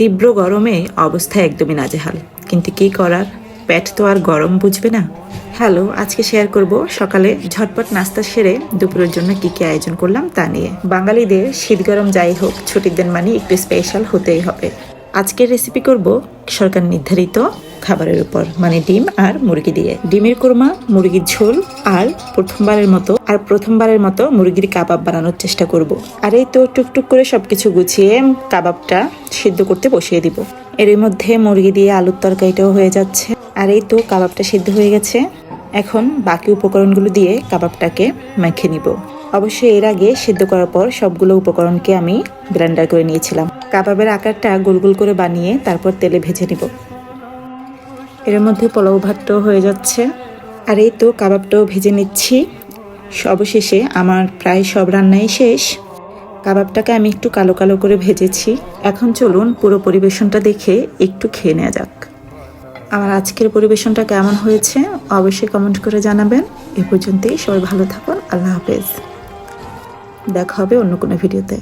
তীব্র গরমে অবস্থা একদমই নাজেহাল। কিন্তু কি করার? পেট তো আর গরম বুঝবে না। হ্যালো, আজকে শেয়ার করব সকালে ঝটপট নাস্তা সেরে দুপুরের জন্য কি কি আয়োজন করলাম তা নিয়ে। বাঙালিদের শীত গরম যাই হোক, ছুটির দিন মানে একটু স্পেশাল হতেই হবে। আজকের রেসিপি করব সরকার নির্ধারিত খাবারের উপর মানে ডিম আর মুরগি দিয়ে। ডিমের কোরমা, মুরগির ঝোল আর প্রথমবারের মতো, আর প্রথমবারের মতো মুরগির কাবাব বানানোর চেষ্টা করব। আর এই তো টুকটুক করে সবকিছু গুছিয়ে কাবাবটা সিদ্ধ করতে বসিয়ে দিব। এর মধ্যে মুরগি দিয়ে আলুর তরকারিটাও হয়ে যাচ্ছে। আর এই তো কাবাবটা সিদ্ধ হয়ে গেছে। এখন বাকি উপকরণগুলো দিয়ে কাবাবটাকে মেখে নিব। অবশ্যই এর আগে সিদ্ধ করার পর সবগুলো উপকরণকে আমি ব্লেন্ডার করে নিয়েছিলাম। কাবাবের আকারটা গোল গোল করে বানিয়ে তারপর তেলে ভেজে নিব। এর মধ্যে পোলাও ভাতটাও হয়ে যাচ্ছে। আর এই তো কাবাবটাও ভেজে নিচ্ছি। অবশেষে আমার প্রায় সব রান্নাই শেষ। কাবাবটাকে আমি একটু কালো কালো করে ভেজেছি। এখন চলুন পুরো পরিবেশনটা দেখে একটু খেয়ে নেওয়া যাক। আমার আজকের পরিবেশনটা কেমন হয়েছে অবশ্যই কমেন্ট করে জানাবেন। এ পর্যন্তই সবাই ভালো থাকুন, আল্লাহ হাফেজ। দেখা হবে অন্য কোনো ভিডিওতে।